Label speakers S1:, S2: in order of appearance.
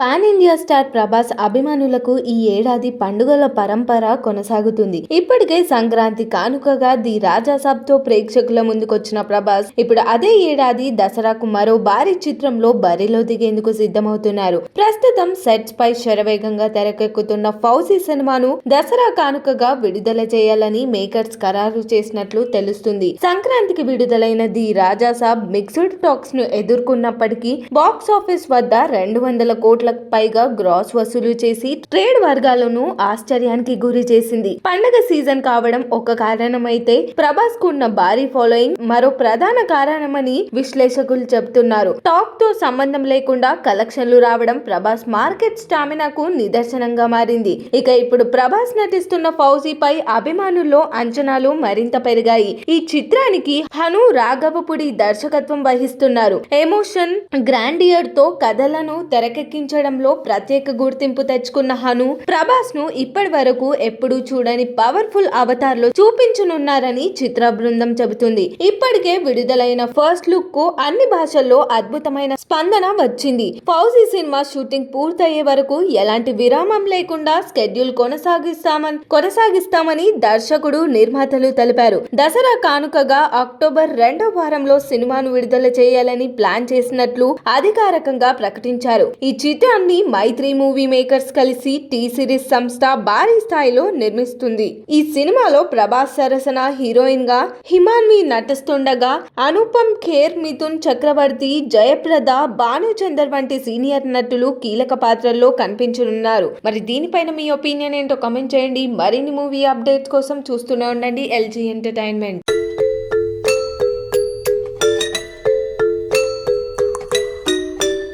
S1: Pan India star Prabhas అభిమానులకు ఈ ఏడాది పండుగల పరంపర కొనసాగుతుంది. ఇప్పటికే సంక్రాంతి కానుకగా ది రాజాసాబ్తో ప్రేక్షకుల ముందుకొచ్చిన ప్రభాస్ ఇప్పుడు అదే ఏడాది దసరాకు మరో భారీ చిత్రంలో బరిలో దిగేందుకు సిద్ధమవుతున్నారు. ప్రస్తుతం సెట్స్ పై శరవేగంగా తెరకెక్కుతున్న ఫౌజీ సినిమాను దసరా కానుకగా విడుదల చేయాలని మేకర్స్ ఖరారు చేసినట్లు తెలుస్తుంది. సంక్రాంతికి విడుదలైన ది రాజాసాబ్ మిక్స్డ్ టాక్స్ను ఎదుర్కొన్నప్పటికీ బాక్స్ ఆఫీస్ వద్ద రెండు వందల కోట్ల కోట్లకు పైగా గ్రాస్ వసూలు చేసి ట్రేడ్ వర్గాలను ఆశ్చర్యానికి గురి చేసింది. పండగ సీజన్ కావడం ఒక కారణమైతే ప్రభాస్కు ఉన్న భారీ ఫాలోయింగ్ మరో ప్రధాన కారణమని విశ్లేషకులు చెబుతున్నారు. టాక్తో సంబంధం లేకుండా కలెక్షన్లు రావడం ప్రభాస్ మార్కెట్ స్టామినాకు నిదర్శనంగా మారింది. ఇక ఇప్పుడు ప్రభాస్ నటిస్తున్న ఫౌజీపై అభిమానుల్లో అంచనాలు మరింత పెరిగాయి. ఈ చిత్రానికి హను రాఘవపుడి దర్శకత్వం వహిస్తున్నారు. ఎమోషన్ గ్రాండియర్తో కథలను తెరకెక్కించడంలో ప్రత్యేక గుర్తింపు తెచ్చుకున్న హను ప్రభాస్ను ఇప్పటి వరకు ఎప్పుడూ చూడని పవర్ఫుల్ అవతార్లో చూపించనున్నారని చిత్ర బృందం చెబుతుంది. ఇప్పటికే విడుదలైన ఫస్ట్ లుక్కు అన్ని భాషల్లో అద్భుతమైన స్పందన వచ్చింది. ఫౌజీ సినిమా షూటింగ్ పూర్తయ్యే వరకు ఎలాంటి విరామం లేకుండా స్కెడ్యూల్ కొనసాగిస్తామని కొనసాగిస్తామని దర్శకుడు నిర్మాతలు తెలిపారు. దసరా కానుకగా అక్టోబర్ రెండో వారంలో సినిమాను విడుదల చేయాలని ప్లాన్ చేసినట్లు అధికారికంగా ప్రకటించారు. ఈ చిత్రాన్ని మైత్రి మూవీ మేకర్స్ కలిసి టీ సిరీస్ సంస్థ భారీ స్థాయిలో నిర్మిస్తుంది. ఈ సినిమాలో ప్రభాస్ సరసన హీరోయిన్గా హిమాన్వి నటిస్తుండగా అనుపమ్ ఖేర్ మిథున్ చక్రవర్తి జయప్రద భానుచందర్ వంటి సీనియర్ నటులు కీలక పాత్రల్లో కనిపించనున్నారు. మరి దీనిపైన మీ ఒపీనియన్ ఏంటో కమెంట్ చేయండి. మరిన్ని మూవీ అప్డేట్స్ కోసం చూస్తూనే ఉండండి. LG entertainment.